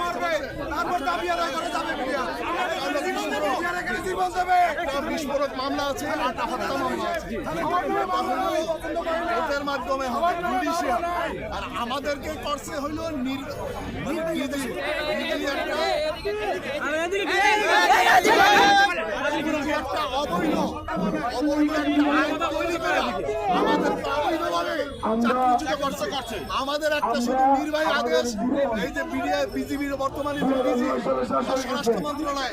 মারবে। তারপর দাবি আদায় করে যাবে বিস্ফোরক মামলা আছে মাধ্যমে আর আমাদেরকে করছে হইল আমাদের একটা শুধু নির্বাহী আদেশ, এই যে বিডিআ বিজিবির বর্তমানে স্বরাষ্ট্র মন্ত্রণালয়